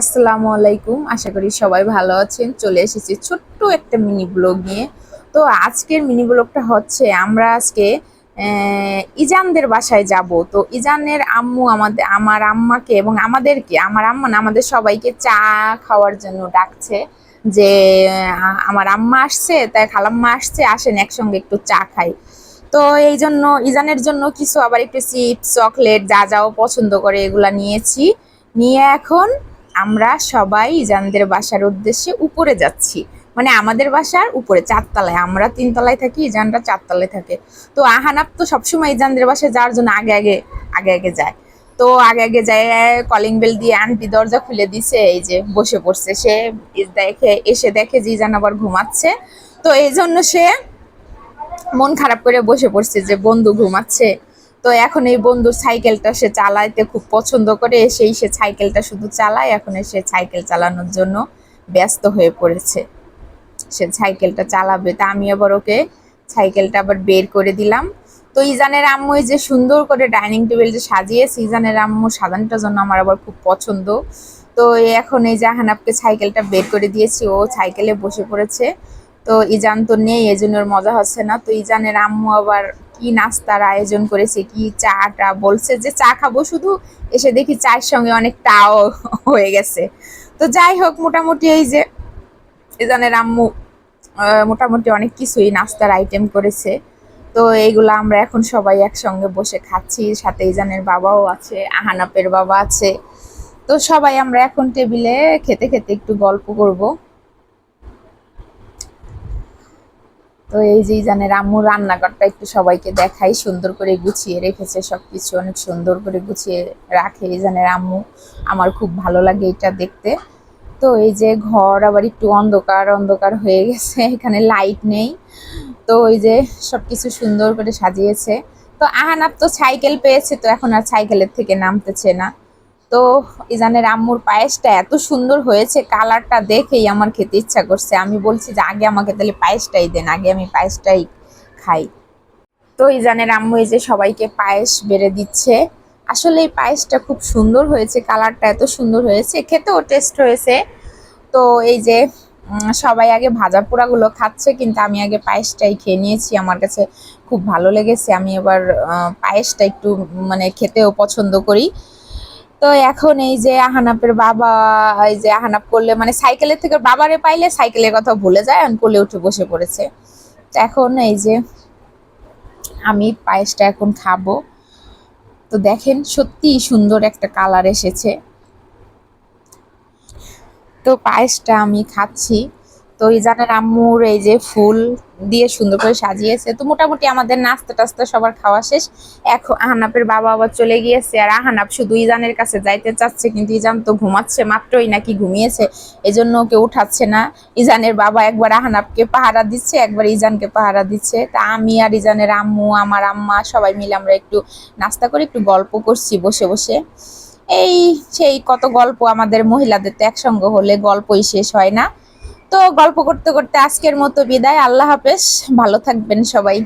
আসসালামু আলাইকুম। আশা করি সবাই ভালো আছেন। চলে এসেছি ছোট্ট একটা মিনি ব্লগ নিয়ে। তো আজকের মিনি ব্লগটা হচ্ছে, আমরা আজকে ইজানদের বাসায় যাব। তো ইজানের আম্মু আমাদের, আমার আম্মাকে এবং আমাদেরকে, আমার আম্মা না, আমাদের সবাইকে চা খাওয়ার জন্য ডাকছে যে আমার আম্মা আসছে, তাই খালাম্মা আসছে, আসেন একসঙ্গে একটু চা খাই। তো এই জন্য, ইজানের জন্য কিছু আবার একটু চিপস, চকলেট, যা যাও পছন্দ করে এগুলা নিয়েছি। নিয়ে এখন আমরা সবাই ইজানদের বাসার উদ্দেশ্যে উপরে যাচ্ছি। মানে আমাদের বাসার উপরে, চারতলায়। আমরা তিনতলায় থাকি ইজানরা চারতলায় থাকে। তো আহানাপ তো সবসময় ইজানদের বাসায় যাওয়ার জন্য আগে আগে আগে আগে যায়। তো আগে আগে যায় কলিং বেল দিয়ে আন্টি দরজা খুলে দিছে, এই যে বসে পড়ছে। সে দেখে, এসে দেখে যে ইজান আবার ঘুমাচ্ছে। তো এই জন্য সে মন খারাপ করে বসে পড়ছে যে বন্ধু ঘুমাচ্ছে। তো এখন এই বন্ধুর সাইকেলটা সে চালাইতে খুব পছন্দ করে, সেই সে সাইকেলটা শুধু চালায়, এখন সে সাইকেল চালানোর জন্য ব্যস্ত হয়ে পড়েছে। সে সাইকেলটা চালাবে, তা আমি আবার ওকে সাইকেলটা আবার বের করে দিলাম। তো ইজানের আম্মু এই যে সুন্দর করে ডাইনিং টেবিল যে সাজিয়েছে, ইজানের আম্মু সাজানোটার জন্য আমার আবার খুব পছন্দ। তো এখন এই জাহানাবকে সাইকেলটা বের করে দিয়েছি, ও সাইকেলে বসে পড়েছে। তো ইজান তো নেই এই জন্য মজা হচ্ছে না। তো ইজানের আম্মু আবার কি নাস্তার আয়োজন করেছে, কি চা টা বলছে যে চা খাব, শুধু এসে দেখি চায়ের সঙ্গে অনেক টাও হয়ে গেছে। তো যাই হোক, মোটামুটি এই যে ইজানের আম্মু মোটামুটি অনেক কিছুই নাস্তার আইটেম করেছে। তো এইগুলো আমরা এখন সবাই একসঙ্গে বসে খাচ্ছি, সাথে ইজানের বাবাও আছে, আহানাপের বাবা আছে। তো সবাই আমরা এখন টেবিলে খেতে খেতে একটু গল্প করব। তো এই যে ইজানের আম্মু রান্নাঘরটা একটু সবাইকে দেখাই, সুন্দর করে গুছিয়ে রেখেছে সবকিছু, অনেক সুন্দর করে গুছিয়ে রাখে ইজানের আম্মু। আমার খুব ভালো লাগে এটা দেখতে। তো এই যে ঘর আবার একটু অন্ধকার অন্ধকার হয়ে গেছে, এখানে লাইট নেই। তো ওই যে সবকিছু সুন্দর করে সাজিয়েছে। তো আহানাপ তো সাইকেল পেয়েছে, তো এখন আর সাইকেলের থেকে নামতেছে না। তো ইজানের আম্মুর পায়েসটা এত সুন্দর হয়েছে, কালারটা দেখেই আমার খেতে ইচ্ছা করছে। আমি বলছি যে, আগে আমাকে তাহলে পায়েসটাই দেন, আগে আমি পায়েসটাই খাই। তো ইজানের আম্মু এই যে সবাইকে পায়েস বেড়ে দিচ্ছে। আসলে এই পায়েসটা খুব সুন্দর হয়েছে, কালারটা এত সুন্দর হয়েছে, খেতেও টেস্ট হয়েছে। তো এই যে সবাই আগে ভাজা পোড়াগুলো খাচ্ছে, কিন্তু আমি আগে পায়েসটাই খেয়ে নিয়েছি। আমার কাছে খুব ভালো লেগেছে। আমি এবার পায়েসটা একটু মানে খেতেও পছন্দ করি। তো এখন এই যে আহানাপের বাবা, এই যে আহানাপ করলে মানে সাইকেলের থেকে বাবারে পাইলে সাইকেলের কথা ভুলে যায়, এখন কোলে উঠে বসে পড়েছে। তো এখন এই যে আমি পায়েসটা এখন খাব। তো দেখেন সত্যি সুন্দর একটা কালার এসেছে। তো পায়েসটা আমি খাচ্ছি। তো ইজানের আম্মুর এই যে ফুল দিয়ে সুন্দর করে সাজিয়েছে। তো মোটামুটি আমাদের নাস্তা টাস্তা সবার খাওয়া শেষ। এখন আহানাপের বাবা আবার চলে গিয়েছে আর আহানাপ শুধু ইজানের কাছে যাইতে চাচ্ছে কিন্তু ইজান তো ঘুমাচ্ছে মাত্রই নাকি ঘুমিয়েছে। এজন্য ওকে উঠাচ্ছে না। ইজানের বাবা একবার আহানাপকে পাহারা দিচ্ছে, একবার ইজানকে পাহারা দিচ্ছে। তা আমি আর ইজানের আম্মু, আমার আম্মা সবাই মিলে আমরা একটু নাস্তা করে একটু গল্প করছি বসে বসে। এই সেই কত গল্প আমাদের মহিলাদের তো একসঙ্গে হলে গল্পই শেষ হয় না। গল্প করতে করতে আজকের মতো বিদায়। আল্লাহ হাফেজ। ভালো থাকবেন সবাই।